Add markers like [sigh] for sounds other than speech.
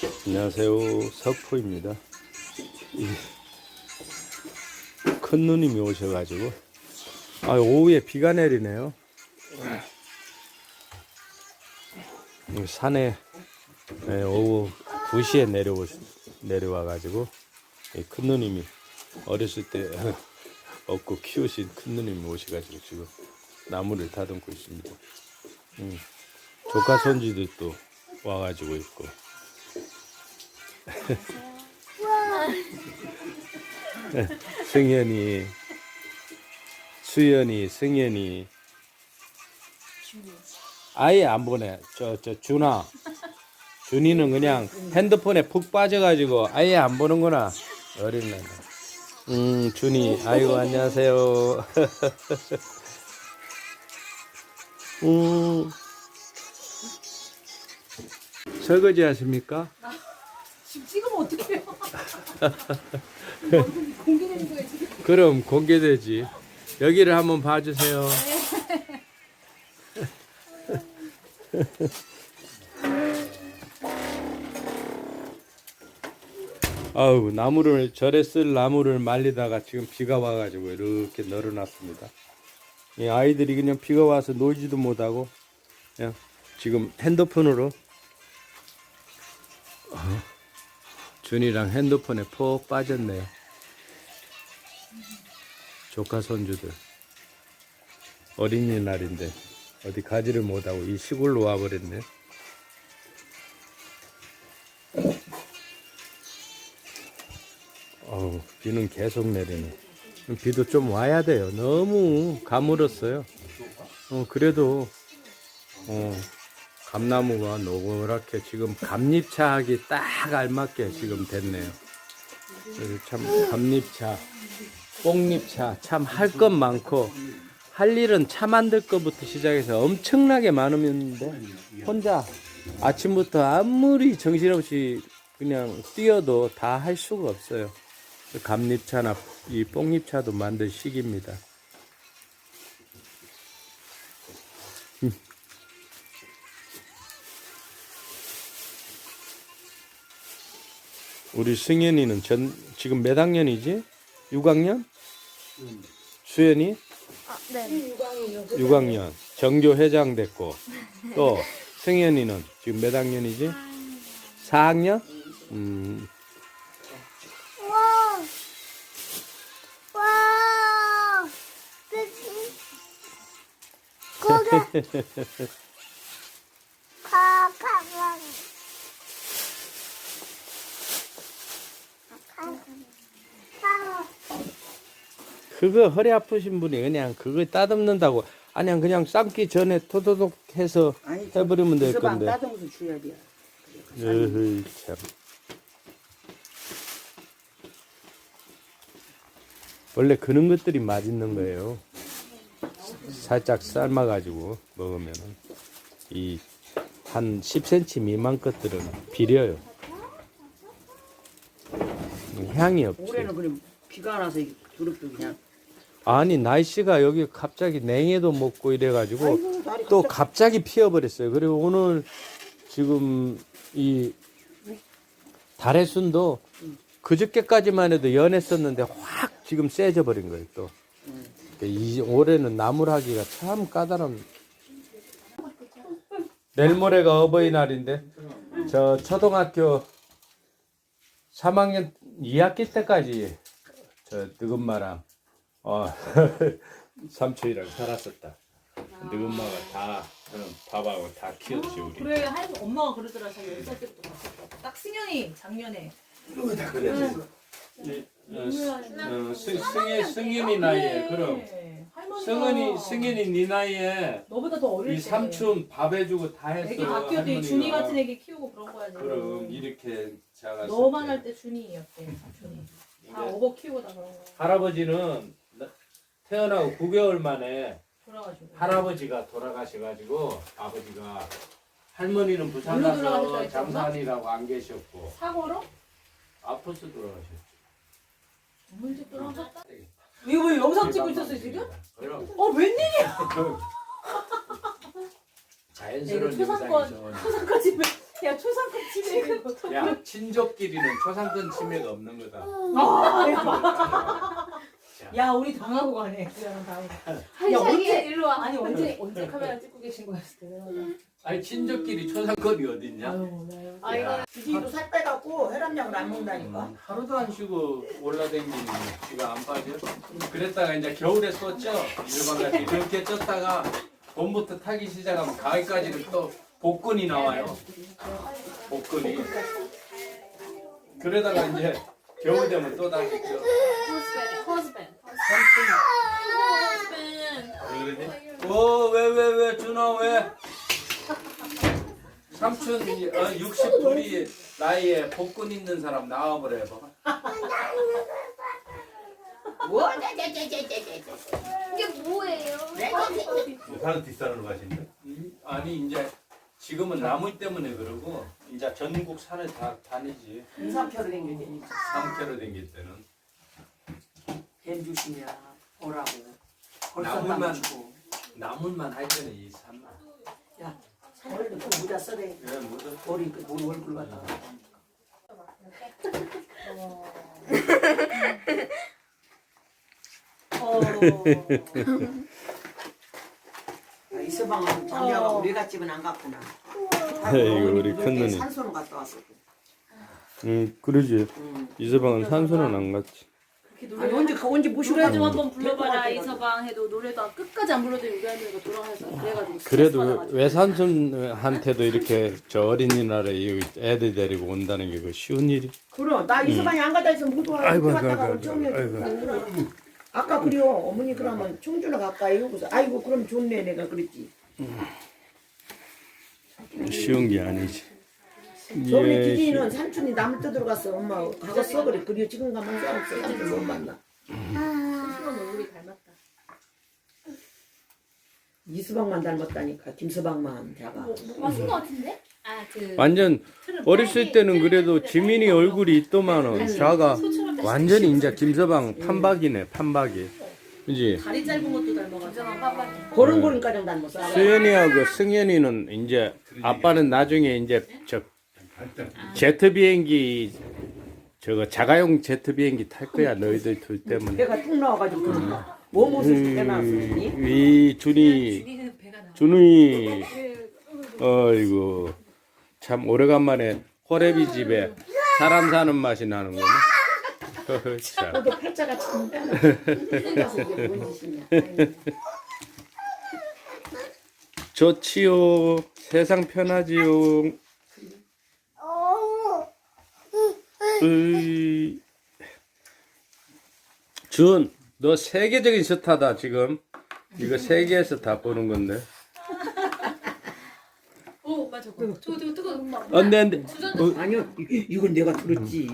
안녕하세요. 석포입니다. 이큰 누님이 오셔가지고, 아, 오후에 비가 내리네요. 이 산에 네, 오후 2시에 내려오, 내려와가지고, 이큰 누님이 어렸을 때 [laughs] 얻고 키우신 큰 누님이 오셔가지고 지금 나무를 다듬고 있습니다. 음, 조카 손지도 또 와가지고 있고. [laughs] 승현이, 수연이, 승현이. 아예 안 보내. 저, 저, 준아. 준이는 그냥 핸드폰에 푹 빠져가지고 아예 안 보는구나. 어린 날. 음, 준이. 아이고, 안녕하세요. [laughs] 음. 설거지 하십니까? 지금 찍으면 어떡해요? [laughs] 공개되는 거예요 지금. 그럼 공개되지. 여기를 한번 봐주세요. [laughs] 아우 나무를 절에 쓸 나무를 말리다가 지금 비가 와가지고 이렇게 널어놨습니다. 이 아이들이 그냥 비가 와서 놀지도 못하고 그냥 지금 핸드폰으로 준이랑 핸드폰에 푹 빠졌네요. 조카 손주들 어린이날인데 어디 가지를 못하고 이 시골로 와버렸네. 어우 비는 계속 내리네. 비도 좀 와야 돼요. 너무 가물었어요. 어 그래도 어 감나무가 노랗게 지금 감잎차 하기 딱 알맞게 지금 됐네요. 그래서 참 감잎차 뽕잎차 참 할 것 많고 할 일은 차 만들 것부터 시작해서 엄청나게 많으는데 혼자 아침부터 아무리 정신없이 그냥 뛰어도 다 할 수가 없어요. 감잎차나 이 뽕잎차도 만들 시기입니다. 우리 승현이는 전 지금 몇 학년이지? 6학년? 수연이 아, 네. 6학년 정교 회장 됐고 또 승현이는 지금 몇 학년이지? 4학년? 음, 와. 와. 거기 [laughs] 가 가방. 그거 허리 아프신 분이 그냥 그거 따듬는다고. 아니 그냥 삶기 전에 토도독 해서 아니, 저 해버리면 될 건데. 따듬어서 줘야 돼요. 으흐 참. 원래 그런 것들이 맛있는 거예요. 살짝 삶아가지고 먹으면 이 한 10cm 미만 것들은 비려요. 향이 없지. 올해는 그럼 비가 안 와서 두릅도 그냥. 아니 날씨가 여기 갑자기 냉해도 먹고 이래가지고 아이고, 날이 또 갑자기- 갑자기 피어버렸어요. 그리고 오늘 지금 이 달의 순도 그저께까지만 해도 연했었는데 확 지금 세져 버린 거예요. 또 이 올해는 나물하기가 참 까다로운. 내일 모레가 어버이날인데 저 초등학교 3학년 2학기 때까지 저 느금마랑 어 [laughs] 삼촌이랑 살았었다. 느금마가 다 어, 밥하고 다 키웠지 우리. 그래 할 엄마가 그러더라 자기 열살 때부터 봤었다. 딱 승현이 작년에. 어, 스- 어, 승- 승윤이 나이에 그럼 네. 할머니가 승은이 승윤이 네 나이에 너보다 더 어릴 이 때. 삼촌 밥 해주고 다 했어. 애기 다이 준이 같은 애기 키우고 그런 거야 지금. 그럼 이렇게 작았을 너만 때. 할 때 준이였대 삼촌이. 다 근데 업어 키우고 다 그런 거야. 할아버지는 나- 태어나고 9개월 만에 돌아가지고. 할아버지가 돌아가셔가지고 아버지가 할머니는 부산 가서 돌아가셨다 했죠, 장사하느라고 안 계셨고 사고로? 아파서 돌아가셨죠. 언제 돌아가셨다? 이거 왜 영상 찍고 있었어요 지금? 그럼 어 웬일이야? [laughs] 자연스러운 네, 초상권. 영상이죠. 야 초상급 치맥. 야 친족끼리는 초상권 침해가 없는 거다. 야 우리 당하고 가네. 그냥 당하고. 야 한창에 언제 일로 와. 아니 언제 언제 카메라 찍고 계신 거였을 때. 아니 친족끼리 초상권이 어딨냐? 아유. 아 이거 지도 살 빼갖고 혈압약을 안 먹는다니까. 음, 하루도 안 쉬고 올라다니는 지가 안 빠져. 그랬다가 이제 겨울에 또 쪄. 일반 같이 그렇게 쪘다가 봄부터 타기 시작하면 가을까지는 또 복근이 나와요. 복근이. 그러다가 이제 겨울 되면 또 다시 쪄. 허스밴. 왜 그러지? 어, 왜, 왜, 왜, 준호, 왜? 삼촌, 어, 62이 나이에 복근 있는 사람 나와보래, 봐봐. 뭐? 이게 뭐예요? 사는 뒷산으로 가신대? 음, 아니, 이제 지금은 나무 때문에 그러고, 이제 전국 산을 다 다니지. 3km 댕길 때는. 뱀 조심이야. 오라고. 나물만. 주고. 나물만 할 때는 이 산만. 오늘도 그 모자 써대. 그래, 뭐든. 머리 그 머리 얼굴 갖다가. 어. 아, 이서방은 장녀가 우리 가 집은 안 갔구나. 어머니 우리 큰때 누님. 산소는 갔다 왔어. 응, 그러지. 응. 이서방은 산소는 안 갔지. 아니 언제 가- 언제 모시고 노래 좀. 한번 불러봐라 데리고 이서방 해도 노래도 끝까지 안 불러도 할머니가 돌아가서 그래가지고 스트레스 그래도 받아가지고. 외삼촌한테도 이렇게 저 어린이날에 이 애들 데리고 온다는 게 그 쉬운 일이. 그럼 나 이서방이 안 가다 있으면 못 와. 아이고, 못 아이고, 갔다가 아이고, 정리해 아이고. 줬구나. 아까 그래요. 어머니 그러면 청주나 가까이 오고서 아이고 그럼 좋네 내가 그랬지. 쉬운 게 아니지. 저번에 예, 기진이는 삼촌이 나물 뜯으러 갔어. 엄마 가겠어 그래. 그리고 지금 가면 싸웠어. 삼촌 못 만나. 얼굴이 닮았다 이수방만 닮았다니까. 김서방만 자가. 맞은 거 같은데? 아그 완전 어렸을 때는 그래도 지민이 얼굴이 있더만은 자가 완전히 이제 김서방 판박이네 판박이. 그지? 다리 짧은 것도 닮아가지고 고른고른까지 닮았어. 수연이하고 승현이는 이제 아빠는 나중에 이제 저 제트 비행기 저거 자가용 제트 비행기 탈 거야 너희들 둘 때문에. 배가 툭 나와가지고 그런가. 뭐 빼놨으니. 이 준이 우리는 배가 나 준이 어이구 참 오래간만에 호래비 집에 사람 사는 맛이 나는구나. 허허, [laughs] 참. 너도 팔자가 참 혼자서 이게 뭔 짓이냐. 아이고. 좋지요. 세상 편하지요. 으이. 준, 너 세계적인 스타다 지금. 이거 세계에서 다 보는 건데. 오 오빠 저거 저거 저거 뜨거워 안돼 안돼. 아니요, 이- 이건 내가 들었지.